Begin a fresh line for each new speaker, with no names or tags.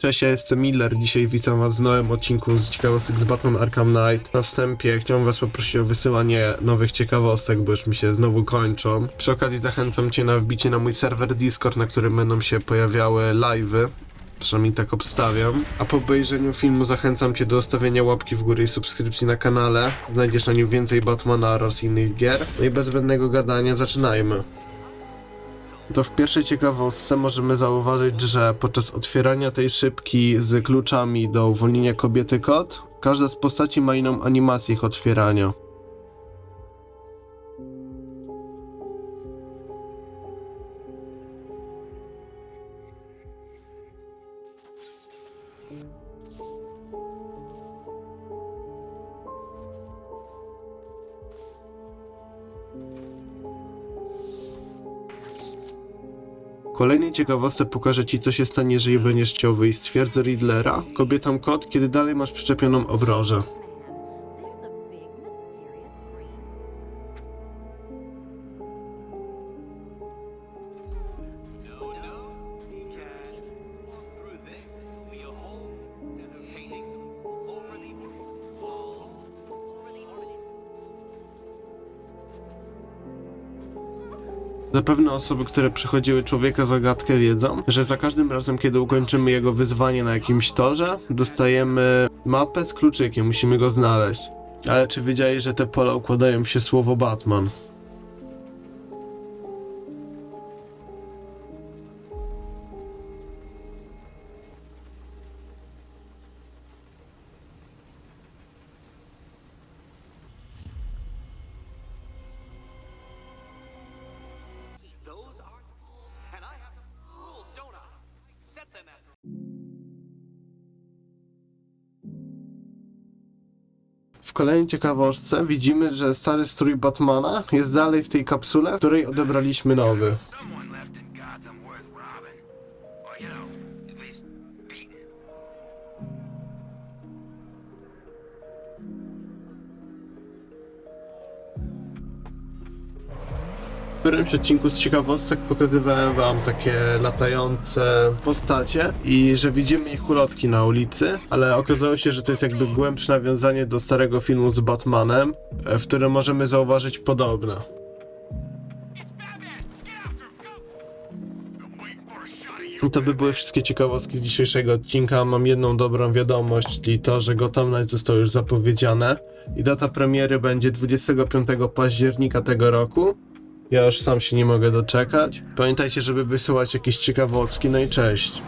Cześć, ja jestem Miller. Dzisiaj witam was w nowym odcinku z ciekawostek z Batman Arkham Knight. Na wstępie chciałbym was poprosić o wysyłanie nowych ciekawostek, bo już mi się znowu kończą. Przy okazji zachęcam cię na wbicie na mój serwer Discord, na którym będą się pojawiały live'y. Przynajmniej tak obstawiam. A po obejrzeniu filmu zachęcam cię do zostawienia łapki w górę i subskrypcji na kanale. Znajdziesz na nim więcej Batmana oraz innych gier. No i bez zbędnego gadania zaczynajmy. To w pierwszej ciekawostce możemy zauważyć, że podczas otwierania tej szybki z kluczami do uwolnienia kobiety kod, każda z postaci ma inną animację ich otwierania. Kolejnej ciekawostce pokażę ci, co się stanie, jeżeli będziesz chciał wyjść z twierdzy Riddlera, kobietom kod, kiedy dalej masz przyczepioną obrożę. Zapewne osoby, które przechodziły człowieka zagadkę wiedzą, że za każdym razem, kiedy ukończymy jego wyzwanie na jakimś torze, dostajemy mapę z kluczykiem, musimy go znaleźć. Ale czy wiedziałeś, że te pola układają się słowo Batman? Kolejnej ciekawostce widzimy, że stary strój Batmana jest dalej w tej kapsule, której odebraliśmy nowy. Którymś odcinku z ciekawostek pokazywałem wam takie latające postacie i że widzimy ich ulotki na ulicy, ale okazało się, że to jest jakby głębsze nawiązanie do starego filmu z Batmanem, w którym możemy zauważyć podobne. To by były wszystkie ciekawostki z dzisiejszego odcinka. Mam jedną dobrą wiadomość, czyli to, że Gotham Knights zostało już zapowiedziane i data premiery będzie 25 października tego roku. Ja już sam się nie mogę doczekać. Pamiętajcie, żeby wysyłać jakieś ciekawostki, no i cześć.